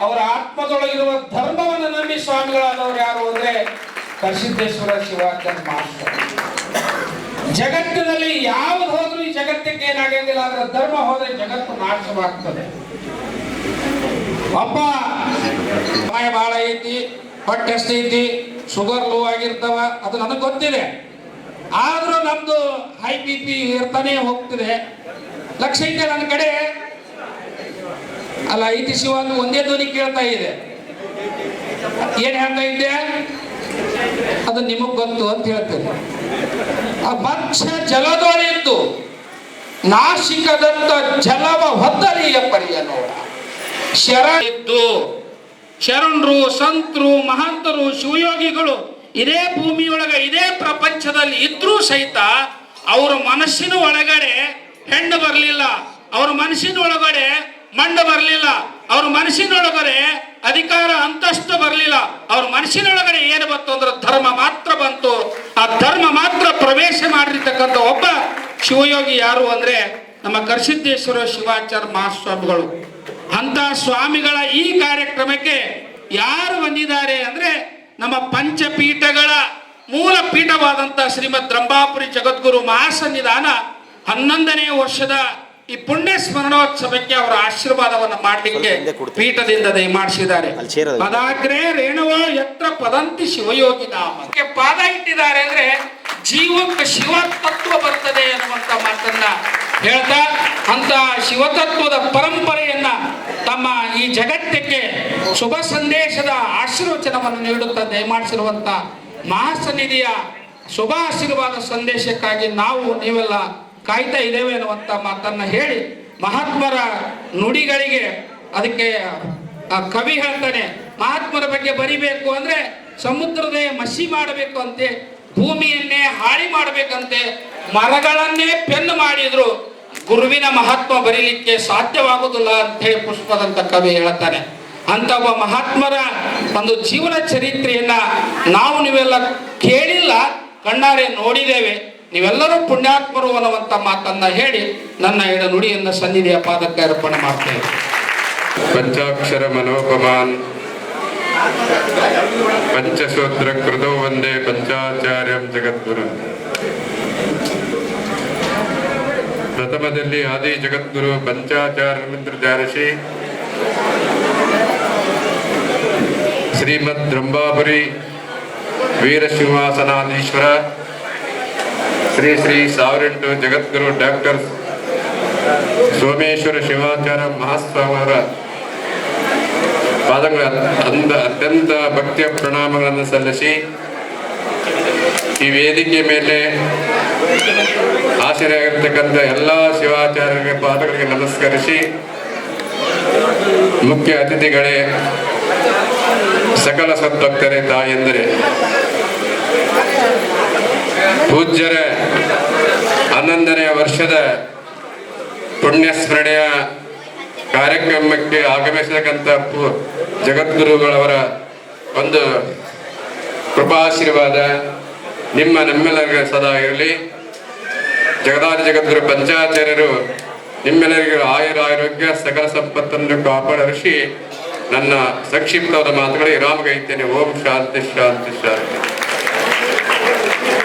ಅವರ ಆತ್ಮದೊಳಗಿರುವ ಧರ್ಮವನ್ನು ನಂಬಿ ಸ್ವಾಮಿಗಳಾದವರು ಯಾರು ಅಂದ್ರೆ ಕರ್ಸಿದ್ದೇಶ್ವರ ಶಿವಾಚಾರ್ಯ ಮಾಸ್ಟರ್. ಜಗತ್ತಿನಲ್ಲಿ ಯಾವ್ದು ಹೋದ್ರೂ ಈ ಜಗತ್ತಿಗೆ ಏನಾಗಂಗಿಲ್ಲ ಆದ್ರೆ ಧರ್ಮ ಹೋದ್ರೆ ಜಗತ್ತು ನಾಶವಾಗ್ತದೆ. ಒಬ್ಬ ಸಮಯ ಬಹಳ ಐತಿ, ಹೊಟ್ಟೆ ಐತಿ, ಶುಗರ್ ಲೋ ಆಗಿರ್ತಾವ, ಅದು ನನಗೆ ಗೊತ್ತಿದೆ. ಆದ್ರೂ ನಮ್ದು ಹೈ ಬಿ ಪಿ ಇರ್ತಾನೆ ಹೋಗ್ತಿದೆ. ಲಕ್ಷ ನನ್ನ ಕಡೆ ಅಲ್ಲ, ಐತಿ ಶಿವ ಅಂತ ಒಂದೇ ಧ್ವನಿ ಕೇಳ್ತಾ ಇದೆ. ಏನ್ ಹೇಳ್ತಾ ಇದ್ದೆ? ಅದು ನಿಮಗ್ ಗೊತ್ತು ಅಂತ ಹೇಳ್ತೇನೆ. ಆ ಭಕ್ಷ ಜಲದೊಳಿದ್ದು, ನಾಶಿಕದಂತ ಜಲವ ಹೊದ್ದರಿ ಪರಿಯ ನೋಡ. ಶರಣಿದ್ದು ಶರಣರು, ಸಂತರು, ಮಹಂತರು, ಶಿವಯೋಗಿಗಳು ಇದೇ ಭೂಮಿಯೊಳಗ, ಇದೇ ಪ್ರಪಂಚದಲ್ಲಿ ಇದ್ರೂ ಸಹಿತ ಅವರ ಮನಸ್ಸಿನ ಒಳಗಡೆ ಹೆಣ್ಣು ಬರಲಿಲ್ಲ. ಅವ್ರ ಮನಸ್ಸಿನ ಒಳಗಡೆ ಮಣ್ಣು ಬರಲಿಲ್ಲ. ಅವ್ರ ಮನಸ್ಸಿನೊಳಗಡೆ ಅಧಿಕಾರ ಅಂತಸ್ತು ಬರಲಿಲ್ಲ. ಅವ್ರ ಮನಸ್ಸಿನೊಳಗಡೆ ಏನು ಬಂತು ಅಂದ್ರೆ ಧರ್ಮ ಮಾತ್ರ ಬಂತು. ಆ ಧರ್ಮ ಮಾತ್ರ ಪ್ರವೇಶ ಮಾಡಿರ್ತಕ್ಕಂಥ ಒಬ್ಬ ಶಿವಯೋಗಿ ಯಾರು ಅಂದ್ರೆ ನಮ್ಮ ಕರ್ಸಿದ್ದೇಶ್ವರ ಶಿವಾಚಾರ್ಯ ಮಹಾಸ್ವಾಮಿಗಳು. ಅಂತ ಸ್ವಾಮಿಗಳ ಈ ಕಾರ್ಯಕ್ರಮಕ್ಕೆ ಯಾರು ಬಂದಿದ್ದಾರೆ ಅಂದ್ರೆ ನಮ್ಮ ಪಂಚಪೀಠಗಳ ಮೂಲ ಪೀಠವಾದಂತಹ ಶ್ರೀಮದ್ ರಂಭಾಪುರಿ ಜಗದ್ಗುರು ಮಹಾಸನ್ನಿಧಾನ ಹನ್ನೊಂದನೇ ವರ್ಷದ ಈ ಪುಣ್ಯ ಸ್ಮರಣೋತ್ಸವಕ್ಕೆ ಅವರ ಆಶೀರ್ವಾದವನ್ನು ಮಾಡಲಿಕ್ಕೆ. ಪೀಠದಿಂದ ದಯಮಾಡಿಸಿದ್ದಾರೆ. ಪದಾಗ್ರೆ ರೇಣುವ ಯತ್ರ ಪದಂತಿ ಶಿವಯೋಗಿ ನಾಮಕ್ಕೆ ಪಾದ ಇಟ್ಟಿದ್ದಾರೆ ಅಂದ್ರೆ ಜೀವಕ್ಕೆ ಶಿವ ತತ್ವ ಬರ್ತದೆ ಅನ್ನುವಂತ ಮಾತನ್ನ ಹೇಳ್ತಾ ಅಂತ ಶಿವತತ್ವದ ಪರಂಪರೆಯನ್ನ ತಮ್ಮ ಈ ಜಗತ್ತಕ್ಕೆ ಶುಭ ಸಂದೇಶದ ಆಶೀರ್ವಚನವನ್ನು ನೀಡುತ್ತಾ ದಯಮಾಡಿಸಿರುವಂತ ಮಹಾಸನ್ನಿಧಿಯ ಶುಭ ಆಶೀರ್ವಾದ ಸಂದೇಶಕ್ಕಾಗಿ ನಾವು ನೀವೆಲ್ಲ ಕಾಯ್ತಾ ಇದ್ದೇವೆ ಅನ್ನುವಂತ ಮಾತನ್ನ ಹೇಳಿ ಮಹಾತ್ಮರ ನುಡಿಗಳಿಗೆ ಅದಕ್ಕೆ ಕವಿ ಹೇಳ್ತಾನೆ, ಮಹಾತ್ಮರ ಬಗ್ಗೆ ಬರಿಬೇಕು ಅಂದ್ರೆ ಸಮುದ್ರದೇ ಮಸಿ ಮಾಡಬೇಕು ಅಂತೆ, ಭೂಮಿಯನ್ನೇ ಹಾಳಿ ಮಾಡಬೇಕಂತೆ, ಮರಗಳನ್ನೇ ಪೆನ್ನು ಮಾಡಿದ್ರು, ಗುರುವಿನ ಮಹಾತ್ಮ ಬರೀಲಿಕ್ಕೆ ಸಾಧ್ಯವಾಗುವುದಿಲ್ಲ ಅಂತ ಹೇಳಿ ಪುಷ್ಪದಂತ ಕವಿ ಹೇಳ್ತಾನೆ. ಅಂತ ಒಬ್ಬ ಮಹಾತ್ಮರ ಒಂದು ಜೀವನ ಚರಿತ್ರೆಯನ್ನ ನಾವು ನೀವೆಲ್ಲ ಕೇಳಿಲ್ಲ, ಕಣ್ಣಾರೆ ನೋಡಿದ್ದೇವೆ. ನೀವೆಲ್ಲರೂ ಪುಣ್ಯಾತ್ಮರು ಅನ್ನುವಂತ ಮಾತನ್ನ ಹೇಳಿ ನನ್ನ ಎಡ ನುಡಿಯನ್ನ ಸನ್ನಿಧಿಯ ಪಾದಕ್ಕೆ ಅರ್ಪಣೆ ಮಾಡ್ತೇವೆ ಪಂಚಾಕ್ಷರ ಮನೋಪಮಾನ್ ಪಂಚಸೂತ್ರ ಕೃತೋ ವಂದೇ ಪಂಚಾಚಾರ್ಯಂ ಜಗದ್ಗುರು. ಪ್ರಥಮದಲ್ಲಿ ಆದಿ ಜಗದ್ಗುರು ಪಂಚಾಚಾರ್ಯಮಿತ್ರ ಜಾರಿಸಿ ಶ್ರೀಮದ್ ರಂಭಾಪುರಿ ವೀರಸಿಂಹಾಸನಾಧೀಶ್ವರ ಶ್ರೀ ಶ್ರೀ ಸಾವಿರೆಂಟು ಜಗದ್ಗುರು ಡಾಕ್ಟರ್ ಸೋಮೇಶ್ವರ ಶಿವಾಚಾರ್ಯ ಮಹಾಸ್ವಾಮಿಯವರ ಪಾದಗಳ ಅಂದ ಅತ್ಯಂತ ಭಕ್ತಿಯ ಪ್ರಣಾಮಗಳನ್ನು ಸಲ್ಲಿಸಿ ಈ ವೇದಿಕೆ ಮೇಲೆ ಆಶ್ಚರ್ಯಾಗಿರ್ತಕ್ಕಂಥ ಎಲ್ಲ ಶಿವಾಚಾರ್ಯರ ಪಾದಗಳಿಗೆ ನಮಸ್ಕರಿಸಿ ಮುಖ್ಯ ಅತಿಥಿಗಳೇ, ಸಕಲ ಸದ್ಭಕ್ತರೇ ತಾಯಂದರೆ. ಪೂಜ್ಯರ ಹನ್ನೊಂದನೆಯ ವರ್ಷದ ಪುಣ್ಯ ಸ್ಮರಣೆಯ ಕಾರ್ಯಕ್ರಮಕ್ಕೆ ಆಗಮಿಸತಕ್ಕಂಥ ಜಗದ್ಗುರುಗಳವರ ಒಂದು ಕೃಪಾಶೀರ್ವಾದ ನಿಮ್ಮ ನಮ್ಮೆಲ್ಲರಿಗೆ ಸದಾ ಇರಲಿ. ಜಗದಾದಿ ಜಗದ್ಗುರು ಪಂಚಾಚಾರ್ಯರು ನಿಮ್ಮೆಲ್ಲರಿಗೂ ಆಯುರ ಆರೋಗ್ಯ, ಸಕಲ ಸಂಪತ್ತನ್ನು ಕಾಪಾಡರಿಸಿ ನನ್ನ ಸಂಕ್ಷಿಪ್ತವಾದ ಮಾತುಗಳಿಗೆ ರಾಮಗೈತೇನೆ ಓಂ ಶಾಂತಿ ಶಾಂತಿ ಶಾಂತಿ.